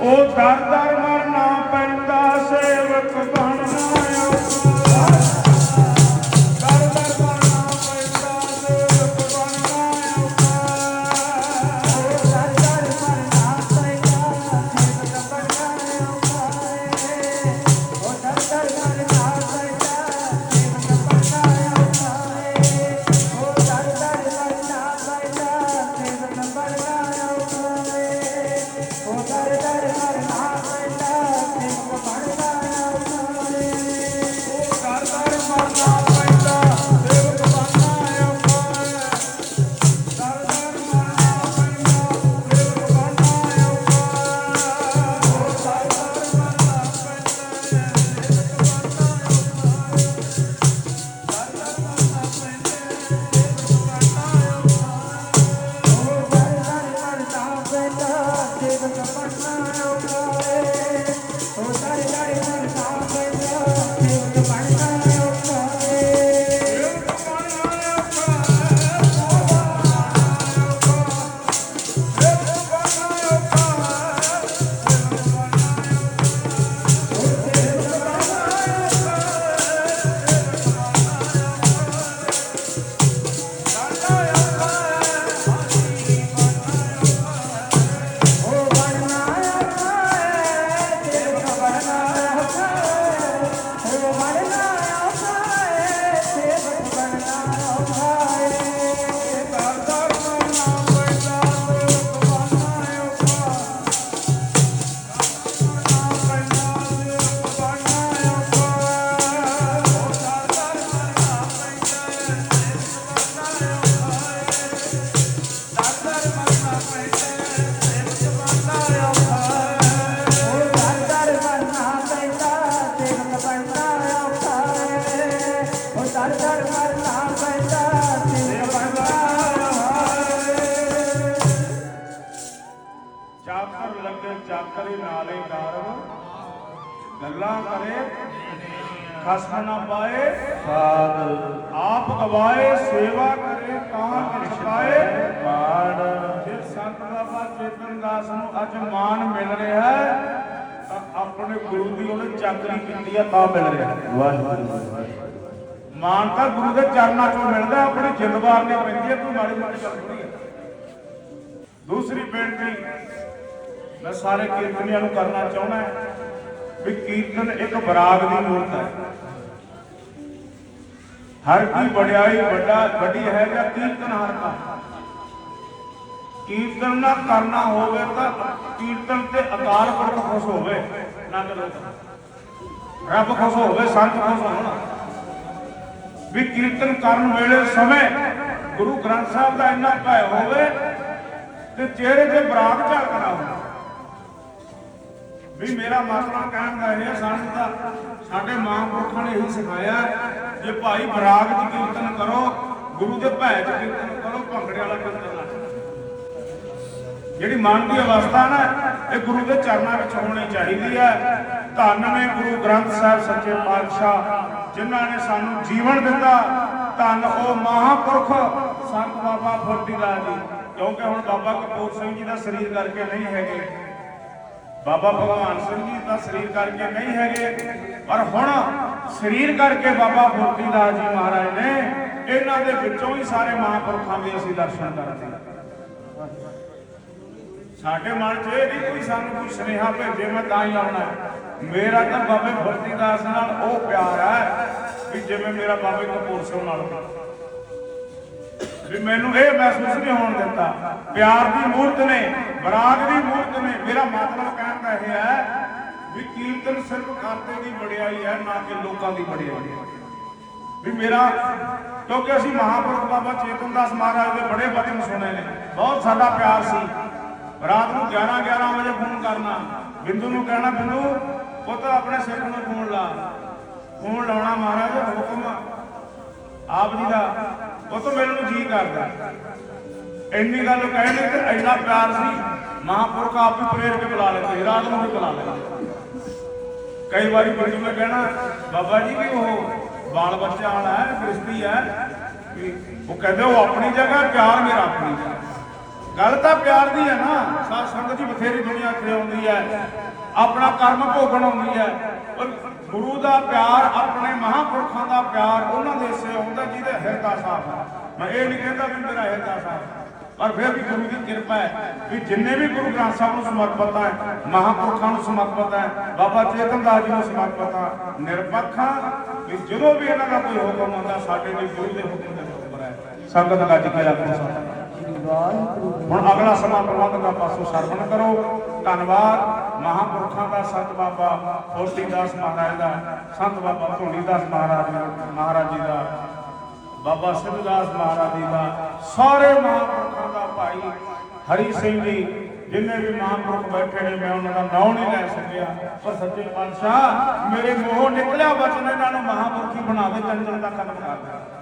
ਉਹ ਦਰ ਦਰ ਚਾਕਰ ਲੱਗੇ ਚਾਕਰੇ ਨਾਲੇ ਦਾਰਮ ਗੱਲਾਂ ਕਰੇ ਖਸਮ ਨਾ ਪਾਏ ਸਾਧ ਆਪ ਗਵਾਏ ਸੇਵਾ ਕਰੇ ਤਾਂ ਪਛਤਾਏ ਮਾਣ ਜੇ ਸੰਤ ਬਾਬਾ ਚੇਤਨ ਦਾਸ ਨੂੰ ਅੱਜ ਮਾਨ ਮਿਲ ਰਿਹਾ ਹੈ ਤਾਂ ਆਪਣੇ ਗੁਰੂ ਦੀ ਉਹਨੇ ਚਾਕਰੀ ਕੀਤੀ ਆ ਤਾਂ ਮਿਲ ਰਿਹਾ। ਵਾਹਿਗੁਰੂ ਮਾਨ ਤਾਂ ਗੁਰੂ ਦੇ ਚਰਨਾਂ ਚੋਂ ਮਿਲਦਾ ਆਪਣੀ ਜਿੰਦ ਵਾਰਨੀ ਪੈਂਦੀ ਹੈ ਕੋਈ ਮਾੜੀ ਮਾੜੀ ਗੱਲ ਹੈ। ਦੂਸਰੀ ਬੇਨਤੀ ਮੈਂ ਸਾਰੇ ਕੀਰਤਨੀਆਂ ਨੂੰ ਕਰਨਾ ਚਾਹੁੰਦਾ ਵੀ ਕੀਰਤਨ ਇੱਕ ਬਰਾਗ ਦੀ ਮੂਰਤ ਹੈ। ਹਰ ਕੀ ਵਡਿਆਈ ਵੱਡਾ, ਵੱਡੀ ਹੈ ਜਾਂ ਕੀਰਤਨ ਹਰ ਕਾ ਕੀਰਤਨ ਨਾ ਕਰਨਾ ਹੋਵੇ ਤਾਂ ਕੀਰਤਨ ਤੇ ਅਕਾਲ ਪੁਰਖ ਖੁਸ਼ ਹੋਵੇ। ਨਾ ਕਰੋ ਰੱਬ ਖੁਸ਼ ਹੋਵੇ, ਸੰਤ ਖੁਸ਼ ਹੋਣਾ। ਵੀ ਕੀਰਤਨ ਕਰਨ ਵੇਲੇ ਸਮੇਂ ਗੁਰੂ ਗ੍ਰੰਥ ਸਾਹਿਬ ਦਾ ਇੰਨਾ ਭੈ ਹੋਵੇ ਤੇ ਚਿਹਰੇ ਤੇ ਬਰਾਗ ਝਲਕਦਾ ਹੋਵੇ। ਵੀ ਮੇਰਾ ਮਤਲਬ ਕਹਿਣ ਦਾ ਇਹ ਹੈ ਸਾਨੂੰ ਤਾਂ ਸਾਡੇ ਮਹਾਂਪੁਰਖਾਂ ਨੇ ਇਹੀ ਸਿਖਾਇਆ ਜੇ ਭਾਈ ਬਰਾਗ 'ਚ ਕੀਰਤਨ ਕਰੋ, ਗੁਰੂ ਦੇ ਭੈ 'ਚ ਕੀਰਤਨ ਕਰੋ, ਭੰਗੜੇ ਵਾਲਾ ਕੀਰਤਨ ਨਾ ਜਿਹੜੀ ਮਨ ਦੀ ਅਵਸਥਾ ਨਾ, ਇਹ ਗੁਰੂ ਦੇ ਚਰਨਾਂ ਵਿੱਚ ਹੋਣੀ ਚਾਹੀਦੀ ਹੈ। ਧੰਨ ਨੇ ਗੁਰੂ ਗ੍ਰੰਥ ਸਾਹਿਬ ਸੱਚੇ ਪਾਤਸ਼ਾਹ, ਜਿਨ੍ਹਾਂ ਨੇ ਸਾਨੂੰ ਜੀਵਨ ਦਿੱਤਾ। ਧੰਨ ਉਹ ਮਹਾਪੁਰਖ ਸੰਤ ਬਾਬਾ ਫੁਰਤੀਦਾਸ ਜੀ, ਕਿਉਂਕਿ ਹੁਣ ਬਾਬਾ ਕਪੂਰ ਸਿੰਘ ਜੀ ਦਾ ਸਰੀਰ ਕਰਕੇ ਨਹੀਂ ਹੈਗੇ। ਬਾਬਾ ਭਗਵਾਨ ਸਿੰਘ ਜੀ ਦਾ ਸਰੀਰ ਕਰਕੇ ਨਹੀਂ ਹੈਗੇ। ਪਰ ਹੁਣ ਸਰੀਰ ਕਰਕੇ ਬਾਬਾ ਫੁਰਤੀਦਾਸ ਜੀ ਮਹਾਰਾਜ ਨੇ ਇਹਨਾਂ ਦੇ ਵਿੱਚੋਂ ਹੀ ਸਾਰੇ ਮਹਾਂਪੁਰਖਾਂ ਦੇ ਅਸੀਂ ਦਰਸ਼ਨ ਕਰਦੇ ਸਾਡੇ ਮਨ 'ਚ ਇਹ ਨਹੀਂ ਕੋਈ ਸਾਨੂੰ ਕੋਈ ਸੁਨੇਹਾ ਭੇਜੇ, ਮੈਂ ਤਾਂ ਹੀ ਆਉਣਾ ਮੇਰਾ ਤਾਂ ਬਾਬੇ ਫਰਤੀਦਾਸ ਨਾਲ ਉਹ ਪਿਆਰ ਹੈ ਵੀ ਜਿਵੇਂ ਮੇਰਾ ਬਾਬੇ ਕਪੂਰ ਸਿੰਘ ਨਾਲ ਵੀ ਮੈਨੂੰ ਇਹ ਮਹਿਸੂਸ ਨਹੀਂ ਹੋਣ ਦਿੱਤਾ। ਪਿਆਰ ਦੀ ਮੂਰਤ ਨੇ ਬਰਾਗ ਦੀ ਮੂਰਤ ਨੇ, ਮੇਰਾ ਮਤਲਬ ਕਹਿਣ ਦਾ ਇਹ ਹੈ ਵੀ ਕੀਰਤਨ ਸਿਰਫ ਕਰਤੇ ਦੀ ਵਡਿਆਈ ਹੈ, ਨਾ ਕਿ ਲੋਕਾਂ ਦੀ ਵਡਿਆਈ ਹੈ। ਵੀ ਮੇਰਾ, ਕਿਉਂਕਿ ਅਸੀਂ ਮਹਾਪੁਰਖ ਬਾਬਾ ਚੇਤਨ ਦਾਸ ਮਹਾਰਾਜ ਦੇ ਬੜੇ ਬਚਨ ਸੁਣੇ ਨੇ, ਬਹੁਤ ਸਾਡਾ ਪਿਆਰ ਸੀ। ਰਾਤ ਨੂੰ 11 11 ਵਜੇ ਫੋਨ ਕਰਨਾ, ਬਿੰਦੂ ਨੂੰ ਕਹਿਣਾ, ਬਿੰਦੂ, ਪੁੱਤ ਆਪਣੇ ਸਿੱਖ ਨੂੰ ਫੋਨ ਲਾ। ਫੋਨ ਲਾਉਣਾ ਮਹਾਰਾਜ, ਹੁਕਮ ਆਪ ਜੀ ਦਾ ਉਹ ਤੋਂ ਮੈਨੂੰ ਜੀ ਕਰਦਾ। ਇੰਨੀ ਗੱਲ ਕਹਿਣੀ ਤੇ ਇੰਨਾ ਪਿਆਰ ਸੀ, ਮਹਾਪੁਰਖ ਆਪ ਹੀ ਪ੍ਰੇਰ ਕੇ ਬੁਲਾ ਲੈਂਦੇ, ਰਾਤ ਨੂੰ ਵੀ ਬੁਲਾ ਲੈਂਦੇ। ਕਈ ਵਾਰੀ ਬਿੰਦੂ ਨੇ ਕਹਿਣਾ, ਬਾਬਾ ਜੀ ਵੀ ਉਹ ਬਾਲ ਬੱਚਾ ਵਾਲਾ ਹੈ ਗ੍ਰਸਤੀ ਹੈ ਉਹ ਕਹਿੰਦੇ ਉਹ ਆਪਣੀ ਜਗ੍ਹਾ, ਪਿਆਰ ਮੇਰਾ ਆਪਣੀ ਜਗ੍ਹਾ। ਗੱਲ ਤਾਂ ਪਿਆਰ ਦੀ ਹੈ ਨਾ, ਸਾਧ ਸੰਗਤ ਜੀ ਬਥੇਰੀ ਦੁਨੀਆ ਇੱਥੇ ਆਉਂਦੀ ਹੈ, ਆਪਣਾ ਕਰਮ ਭੋਗਣ ਆਉਂਦੀ ਹੈ, ਪਰ ਗੁਰੂ ਦਾ ਪਿਆਰ, ਆਪਣੇ ਮਹਾਂਪੁਰਖਾਂ ਦਾ ਪਿਆਰ, ਉਹਨਾਂ ਦੇ ਹਿੱਸੇ ਆਉਂਦਾ ਜਿਹਦੇ ਹਿਰਦਾ ਸਾਫ਼ ਹੈ ਮੈਂ ਇਹ ਨਹੀਂ ਕਹਿੰਦਾ ਵੀ ਮੇਰਾ ਹਿਰਦਾ ਸਾਫ਼ ਪਰ ਫਿਰ ਵੀ ਗੁਰੂ ਦੀ ਕਿਰਪਾ ਹੈ ਵੀ ਜਿੰਨੇ ਵੀ ਗੁਰੂ ਗ੍ਰੰਥ ਸਾਹਿਬ ਨੂੰ ਸਮਰਪਿਤ ਹੈ ਮਹਾਂਪੁਰਖਾਂ ਨੂੰ ਸਮਰਪਿਤ ਹੈ ਬਾਬਾ ਚੇਤਨ ਦਾਸ ਜੀ ਨੂੰ ਸਮਰਪਿਤ ਹੈ ਨਿਰਪੱਖ ਹਾਂ ਵੀ ਜਦੋਂ ਵੀ ਇਹਨਾਂ ਦਾ ਕੋਈ ਹੁਕਮ ਆਉਂਦਾ, ਸਾਡੇ ਲਈ ਗੁਰੂ ਦੇ ਹੁਕਮ ਦੇ ਬਰਾਬਰ ਹੈ ਸੰਗਤ ਗੱਜ ਕੇ ਆਖੋ ਸਤਿ ਹੁਣ ਅਗਲਾ ਸਮਾਂ ਪ੍ਰਬੰਧਕਾਂ ਪਾਸੋਂ ਸਰਵਣ ਕਰੋ। ਧੰਨਵਾਦ। ਮਹਾਂਪੁਰਖਾਂ ਦਾ ਸੰਤ ਬਾਬਾ ਫੋਰਤੀਦਾਸ ਮਹਾਰਾਜ ਦਾ, ਸੰਤ ਬਾਬਾ ਧੋਣੀਦਾਸ ਮਹਾਰਾਜ ਮਹਾਰਾਜ ਜੀ ਦਾ, ਬਾਬਾ ਸਿੱਧਦਾਸ ਮਹਾਰਾਜ ਜੀ ਦਾ, ਸਾਰੇ ਮਹਾਂਪੁਰਖਾਂ ਦਾ ਭਾਈ ਹਰੀ ਸਿੰਘ ਜੀ, ਜਿੰਨੇ ਵੀ ਮਹਾਂਪੁਰਖ ਬੈਠੇ ਨੇ, ਮੈਂ ਉਹਨਾਂ ਦਾ ਨਾਮ ਨਹੀਂ ਲੈ ਸਕਿਆ। ਪਰ ਸੱਚੇ ਪਾਤਸ਼ਾਹ, ਮੇਰੇ ਮੂੰਹੋਂ ਨਿਕਲਿਆ ਬਚਨ ਇਹਨਾਂ ਨੂੰ ਮਹਾਂਪੁਰਖੀ ਬਣਾ ਦੇ ਚੰਚਲ ਦਾ ਕਦਮ ਕਰ ਦੇ